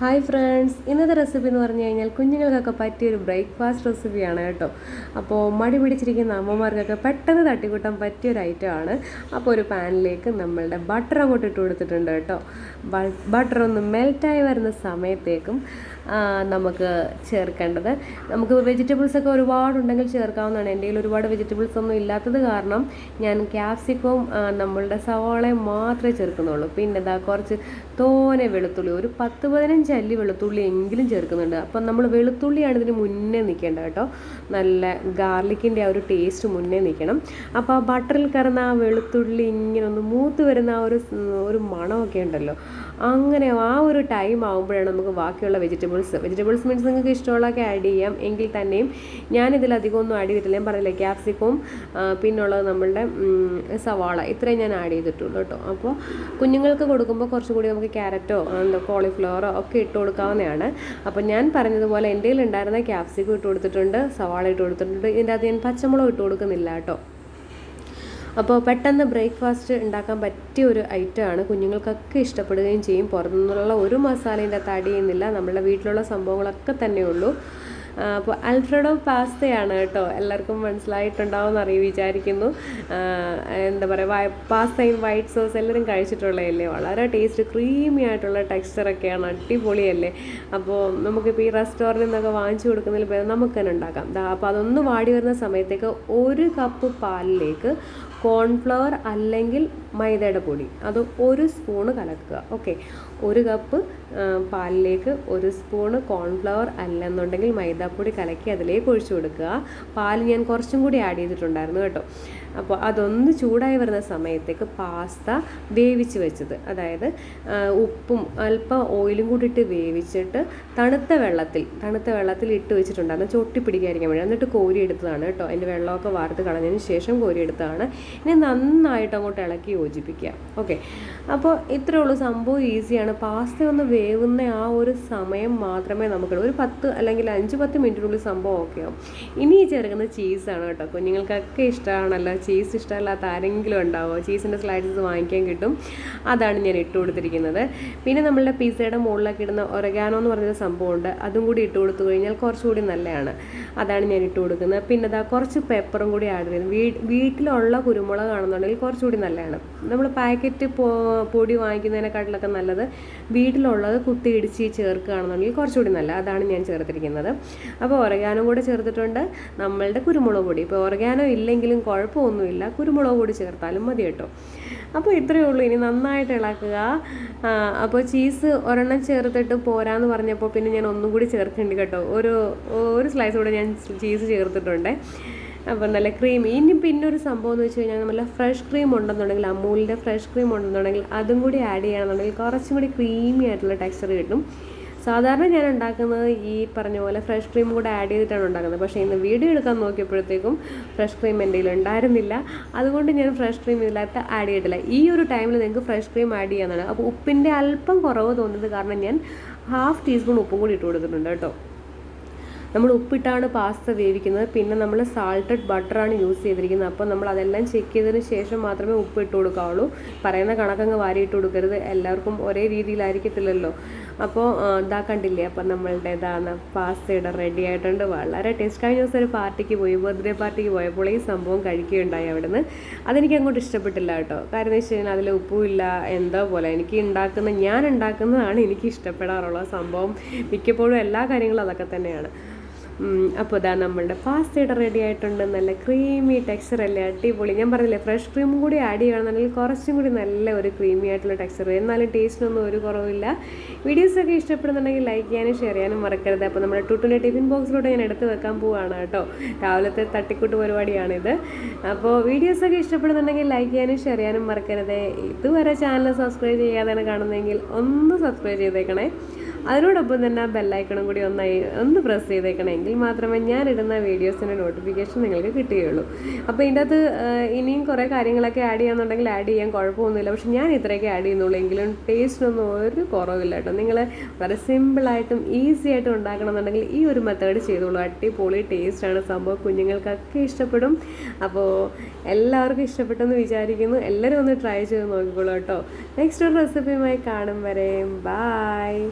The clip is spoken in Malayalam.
ഹായ് ഫ്രണ്ട്സ് ഇന്നത്തെ റെസിപ്പി എന്ന് പറഞ്ഞു കഴിഞ്ഞാൽ കുഞ്ഞുങ്ങൾക്കൊക്കെ പറ്റിയൊരു ബ്രേക്ക്ഫാസ്റ്റ് റെസിപ്പിയാണ് കേട്ടോ. അപ്പോൾ മടി പിടിച്ചിരിക്കുന്ന അമ്മമാർക്കൊക്കെ പെട്ടെന്ന് തട്ടിക്കൂട്ടാൻ പറ്റിയൊരു ഐറ്റമാണ് അപ്പോൾ ഒരു പാനിലേക്ക് നമ്മളുടെ ബട്ടർ അങ്ങോട്ട് ഇട്ട് കൊടുത്തിട്ടുണ്ട് കേട്ടോ. ബട്ടർ ഒന്ന് മെൽറ്റായി വരുന്ന സമയത്തേക്കും നമുക്ക് ചേർക്കേണ്ടത്. നമുക്ക് വെജിറ്റബിൾസൊക്കെ ഒരുപാടുണ്ടെങ്കിൽ ചേർക്കാവുന്നതാണ്. എന്റെ കയ്യിൽ ഒരുപാട് വെജിറ്റബിൾസ് ഒന്നും ഇല്ലാത്തത് കാരണം ഞാൻ ക്യാപ്സിക്കവും നമ്മളുടെ സവാളയും മാത്രമേ ചേർക്കുന്നുള്ളൂ. പിന്നെ എന്താ കുറച്ച് തോനെ വെളുത്തുള്ളി ഒരു പത്ത് പതിനഞ്ച് അല്ലി വെളുത്തുള്ളി എങ്കിലും ചേർക്കുന്നുണ്ട്. അപ്പം നമ്മൾ വെളുത്തുള്ളിയാണ് ഇതിന് മുന്നേ നിൽക്കേണ്ടത് കേട്ടോ. നല്ല ഗാർലിക്കിന്റെ ആ ഒരു ടേസ്റ്റ് മുന്നേ നിൽക്കണം. അപ്പോൾ ആ ബട്ടറിൽ കറന്ന ആ വെളുത്തുള്ളി ഇങ്ങനെ ഒന്ന് മൂത്ത് വരുന്ന ആ ഒരു ഒരു മണമൊക്കെ ഉണ്ടല്ലോ. അങ്ങനെ ആ ഒരു ടൈം ആകുമ്പോഴാണ് നമുക്ക് ബാക്കിയുള്ള വെജിറ്റബിൾസ്. വെജിറ്റബിൾസ് മീൻസ് നിങ്ങൾക്ക് ഇഷ്ടമുള്ളതൊക്കെ ആഡ് ചെയ്യാം. എങ്കിൽ തന്നെയും ഞാനിതിൽ അധികം ഒന്നും ആഡ് ചെയ്തിട്ടില്ല. ഞാൻ പറഞ്ഞില്ലേ ക്യാപ്സിക്കവും പിന്നുള്ളത് നമ്മളുടെ സവാള. ഇത്രയും ഞാൻ ആഡ് ചെയ്തിട്ടുള്ളൂ കേട്ടോ. അപ്പോൾ കുഞ്ഞുങ്ങൾക്ക് കൊടുക്കുമ്പോൾ കുറച്ചുകൂടി നമുക്ക് ക്യാരറ്റോ എന്താ കോളിഫ്ലവറോ ഒക്കെ ഇട്ട് കൊടുക്കാവുന്നതാണ്. അപ്പോൾ ഞാൻ പറഞ്ഞതുപോലെ എന്റെ കയ്യിൽ ഉണ്ടായിരുന്ന ക്യാപ്സിക്കം ഇട്ട് കൊടുത്തിട്ടുണ്ട് സവാള ഇട്ട് കൊടുത്തിട്ടുണ്ട്. ഇതിന്റെ അത് ഞാൻ പച്ചമുളക് ഇട്ട് കൊടുക്കുന്നില്ല കേട്ടോ. അപ്പോൾ പെട്ടെന്ന് ബ്രേക്ക്ഫാസ്റ്റ് ഉണ്ടാക്കാൻ പറ്റിയ ഒരു ഐറ്റം ആണ്. കുഞ്ഞുങ്ങൾക്കൊക്കെ ഇഷ്ടപ്പെടുകയും ചെയ്യും. പുറത്തുനിന്നുള്ള ഒരു മസാലേന്റെ തടിയുന്നില്ല നമ്മുടെ വീട്ടിലുള്ള സംഭവങ്ങളൊക്കെ തന്നെ ഉള്ളൂ. അപ്പോൾ അൽഫ്രഡോ പാസ്തയാണ് കേട്ടോ. എല്ലാവർക്കും മനസ്സിലായിട്ടുണ്ടാവും എന്ന് അറിയി വിചാരിക്കുന്നു. എന്താ പറയുക പാസ്തയും വൈറ്റ് സോസ് എല്ലാവരും കഴിച്ചിട്ടുള്ളതല്ലേ? വളരെ ടേസ്റ്റ് ക്രീമി ആയിട്ടുള്ള ടെക്സ്ചറൊക്കെയാണ് അടിപൊളിയല്ലേ? അപ്പോൾ നമുക്കിപ്പോൾ ഈ റെസ്റ്റോറന്റിൽ നിന്നൊക്കെ വാങ്ങിച്ചു കൊടുക്കുന്നതിൽ നമുക്ക് തന്നെ ഉണ്ടാക്കാം. അപ്പോൾ അതൊന്ന് വാടി വരുന്ന സമയത്തേക്ക് ഒരു കപ്പ് പാലിലേക്ക് കോൺഫ്ലവർ അല്ലെങ്കിൽ മൈദയുടെ പൊടി. അത് ഒരു സ്പൂണ് കലക്കുക. ഓക്കെ ഒരു കപ്പ് പാലിലേക്ക് ഒരു സ്പൂണ് കോൺഫ്ലവർ അല്ലെന്നുണ്ടെങ്കിൽ മൈദാപ്പൊടി കലക്കി അതിലേക്ക് ഒഴിച്ചു കൊടുക്കുക. പാൽ ഞാൻ കുറച്ചും കൂടി ആഡ് ചെയ്തിട്ടുണ്ടായിരുന്നു കേട്ടോ. അപ്പോൾ അതൊന്ന് ചൂടായി വരുന്ന സമയത്തേക്ക് പാസ്ത വേവിച്ച് വെച്ചത്. അതായത് ഉപ്പും അല്പം ഓയിലും കൂടി ഇട്ട് വേവിച്ചിട്ട് തണുത്ത വെള്ളത്തിൽ തണുത്ത വെള്ളത്തിൽ ഇട്ട് വെച്ചിട്ടുണ്ടായിരുന്നു. ചൊട്ടി പിടിക്കാതിരിക്കാൻ വേണ്ടി. എന്നിട്ട് കോരി എടുത്തതാണ് കേട്ടോ. അതിന്റെ വെള്ളമൊക്കെ വാർത്ത് കളഞ്ഞതിന് ശേഷം കോരി എടുത്തതാണ്. ഇനി നന്നായിട്ട് അങ്ങോട്ട് ഇളക്കി യോജിപ്പിക്കുക. ഓക്കെ. അപ്പോൾ ഇത്രയേ ഉള്ളൂ. സംഭവം ഈസിയാണ്. പാസ്ത ഒന്ന് വേവുന്ന ആ ഒരു സമയം മാത്രമേ നമുക്ക് ഒരു പത്ത് അല്ലെങ്കിൽ അഞ്ച് പത്ത് മിനിറ്റിനുള്ളിൽ സംഭവം ഓക്കെ ആവും. ഇനി ചേർക്കുന്ന ചീസാണ് കേട്ടോ. കുഞ്ഞുങ്ങൾക്കൊക്കെ ഇഷ്ടമാണല്ലോ ചീസ് ഇഷ്ടമല്ലാത്ത ആരെങ്കിലും ഉണ്ടാവുമോ ചീസിന്റെ സ്ലൈഡ്സ് വാങ്ങിക്കാൻ കിട്ടും. അതാണ് ഞാൻ ഇട്ട് കൊടുത്തിരിക്കുന്നത്. പിന്നെ നമ്മളുടെ പിസയുടെ മുകളിലൊക്കെ ഇടുന്ന ഒരഗാനോ എന്ന് പറഞ്ഞൊരു സംഭവമുണ്ട്. അതും കൂടി ഇട്ട് കൊടുത്തു കഴിഞ്ഞാൽ കുറച്ചുകൂടി നല്ലതാണ്. അതാണ് ഞാൻ ഇട്ട് കൊടുക്കുന്നത്. പിന്നെ അതാ കുറച്ച് പെപ്പറും കൂടി ആഡ് ചെയ്യുന്നത് വീ വീട്ടിലുള്ള കുരുമുളക് ആണെന്നുണ്ടെങ്കിൽ കുറച്ചുകൂടി നല്ലതാണ്. നമ്മൾ പാക്കറ്റ് പൊടി വാങ്ങിക്കുന്നതിനെക്കാട്ടിലൊക്കെ നല്ലത് വീട്ടിലുള്ളത് കുത്തി ഇടിച്ച് ചേർക്കുകയാണെന്നുണ്ടെങ്കിൽ കുറച്ചുകൂടി നല്ല അതാണ് ഞാൻ ചേർത്തിരിക്കുന്നത്. അപ്പോൾ ഒരഗാനോ കൂടെ ചേർത്തിട്ടുണ്ട്. നമ്മളുടെ കുരുമുളക് പൊടി. ഇപ്പോൾ ഒരഗാനോ ഇല്ലെങ്കിലും കുഴപ്പമൊന്നുമില്ല കുരുമുളക് കൂടി ചേർത്താലും മതി കേട്ടോ. അപ്പോൾ ഇത്രയേ ഉള്ളൂ. ഇനി നന്നായിട്ട് ഇളക്കുക. അപ്പോൾ ചീസ് ഒരെണ്ണം ചേർത്തിട്ട് പോരാന്ന് പറഞ്ഞപ്പോൾ പിന്നെ ഞാൻ ഒന്നും കൂടി ചേർക്കുന്നുണ്ട് കേട്ടോ. ഒരു ഒരു സ്ലൈസ് കൂടെ ഞാൻ ചീസ് ചേർത്തിട്ടുണ്ട്. അപ്പം നല്ല ക്രീം ഇനി പിന്നെ ഒരു സംഭവം എന്ന് വെച്ച് കഴിഞ്ഞാൽ നല്ല ഫ്രഷ് ക്രീം ഉണ്ടെന്നുണ്ടെങ്കിൽ അമൂലിന്റെ ഫ്രഷ് ക്രീം ഉണ്ടെന്നുണ്ടെങ്കിൽ അതും കൂടി ആഡ് ചെയ്യണമെന്നുണ്ടെങ്കിൽ കുറച്ചും കൂടി ക്രീമി ആയിട്ടുള്ള ടെക്സ്ചർ കിട്ടും. സാധാരണ ഞാൻ ഉണ്ടാക്കുന്നത് ഈ പറഞ്ഞ പോലെ ഫ്രഷ് ക്രീം കൂടെ ആഡ് ചെയ്തിട്ടാണ് ഉണ്ടാക്കുന്നത്. പക്ഷേ ഇന്ന് വീഡിയോ എടുക്കാൻ നോക്കിയപ്പോഴത്തേക്കും ഫ്രഷ് ക്രീം എന്റെ കയ്യിൽ ഉണ്ടായിരുന്നില്ല. അതുകൊണ്ട് ഞാൻ ഫ്രഷ് ക്രീം ഇതിനകത്ത് ആഡ് ചെയ്തിട്ടില്ല. ഈ ഒരു ടൈമിൽ നിങ്ങൾക്ക് ഫ്രഷ് ക്രീം ആഡ് ചെയ്യാനാണ് അപ്പോൾ ഉപ്പിന്റെ അല്പം കുറവ് തോന്നിയത് കാരണം ഞാൻ ഹാഫ് ടീസ്പൂൺ ഉപ്പും കൂടി ഇട്ട് കൊടുത്തിട്ടുണ്ട് കേട്ടോ. നമ്മൾ ഉപ്പിട്ടാണ് പാസ്ത വേവിക്കുന്നത്. പിന്നെ നമ്മൾ സാൾട്ടഡ് ബട്ടറാണ് യൂസ് ചെയ്തിരിക്കുന്നത്. അപ്പോൾ നമ്മൾ അതെല്ലാം ചെക്ക് ചെയ്തതിന് ശേഷം മാത്രമേ ഉപ്പ് ഇട്ട് കൊടുക്കാവുള്ളൂ. പറയുന്ന കണക്കങ്ങ് വാരി ഇട്ട് കൊടുക്കരുത്. എല്ലാവർക്കും ഒരേ രീതിയിലായിരിക്കത്തില്ലല്ലോ. അപ്പോൾ ഇതാ കണ്ടില്ലേ അപ്പം നമ്മളുടെ ഇതാണ് പാസ്തയുടെ റെഡി ആയിട്ടുണ്ട്. വളരെ ടേസ്റ്റ് കഴിഞ്ഞ ദിവസം ഒരു പാർട്ടിക്ക് പോയി ബർത്ത്ഡേ പാർട്ടിക്ക് പോയപ്പോൾ ഈ സംഭവം കഴിക്കുകയുണ്ടായി അവിടുന്ന്. അതെനിക്ക് അങ്ങോട്ട് ഇഷ്ടപ്പെട്ടില്ല കേട്ടോ. കാരണം എന്ന് വെച്ച് കഴിഞ്ഞാൽ അതിൽ ഉപ്പുമില്ല എന്തോ പോലെ. എനിക്ക് ഉണ്ടാക്കുന്ന ഞാൻ ഉണ്ടാക്കുന്നതാണ് എനിക്ക് ഇഷ്ടപ്പെടാറുള്ള സംഭവം. മിക്കപ്പോഴും എല്ലാ കാര്യങ്ങളും അതൊക്കെ തന്നെയാണ്. അപ്പോൾ ഇതാ നമ്മളുടെ പാസ്തയുടെ റെഡി ആയിട്ടുണ്ട്. നല്ല ക്രീമി ടെക്സ്ചർ അല്ലേ? അടിപൊളി. ഞാൻ പറഞ്ഞില്ലേ ഫ്രഷ് ക്രീം കൂടി ആഡ് ചെയ്യുകയാണെന്നുണ്ടെങ്കിൽ കുറച്ചും കൂടി നല്ല ഒരു ക്രീമി ആയിട്ടുള്ള ടെക്സ്ചർ എന്നാലും ടേസ്റ്റിനൊന്നും ഒരു കുറവില്ല വീഡിയോസൊക്കെ ഇഷ്ടപ്പെടുന്നുണ്ടെങ്കിൽ ലൈക്ക് ചെയ്യാനും ഷെയർ ചെയ്യാനും മറക്കരുത്. അപ്പോൾ നമ്മുടെ ടുട്ടിന്റെ ടിഫിൻ ബോക്സിലൂടെ ഞാൻ എടുത്ത് വെക്കാൻ പോവുകയാണ് കേട്ടോ. രാവിലത്തെ തട്ടിക്കൂട്ട് പരിപാടിയാണിത്. അപ്പോൾ വീഡിയോസൊക്കെ ഇഷ്ടപ്പെടുന്നുണ്ടെങ്കിൽ ലൈക്ക് ചെയ്യാനും ഷെയർ ചെയ്യാനും മറക്കരുത്. ഇതുവരെ ചാനൽ സബ്സ്ക്രൈബ് ചെയ്യാതെയാണ് കാണുന്നതെങ്കിൽ ഒന്ന് സബ്സ്ക്രൈബ് ചെയ്തേക്കണേ. അതിനോടൊപ്പം തന്നെ ആ ബെല്ലൈക്കണും കൂടി ഒന്നായി ഒന്ന് പ്രസ് ചെയ്തേക്കണം. എങ്കിൽ മാത്രമേ ഞാൻ ഇടുന്ന വീഡിയോസിന്റെ നോട്ടിഫിക്കേഷൻ നിങ്ങൾക്ക് കിട്ടുകയുള്ളൂ. അപ്പോൾ ഇതിന്റെ അകത്ത് ഇനിയും കുറേ കാര്യങ്ങളൊക്കെ ആഡ് ചെയ്യാന്നുണ്ടെങ്കിൽ ആഡ് ചെയ്യാൻ കുഴപ്പമൊന്നുമില്ല. പക്ഷെ ഞാൻ ഇത്രയൊക്കെ ആഡ് ചെയ്യുന്നുള്ളൂ. എങ്കിലും ടേസ്റ്റിനൊന്നും ഒരു കുറവില്ല കേട്ടോ. നിങ്ങൾ വളരെ സിമ്പിളായിട്ടും ഈസി ആയിട്ടും ഉണ്ടാക്കണമെന്നുണ്ടെങ്കിൽ ഈ ഒരു മെത്തേഡ് ചെയ്തോളൂ. അടിപൊളി ടേസ്റ്റാണ് സംഭവം. കുഞ്ഞുങ്ങൾക്കൊക്കെ ഇഷ്ടപ്പെടും. അപ്പോൾ എല്ലാവർക്കും ഇഷ്ടപ്പെട്ടെന്ന് വിചാരിക്കുന്നു. എല്ലാവരും ഒന്ന് ട്രൈ ചെയ്ത് നോക്കിക്കോളൂ കേട്ടോ. നെക്സ്റ്റ് ഒരു റെസിപ്പിയുമായി കാണും വരെയും ബായ്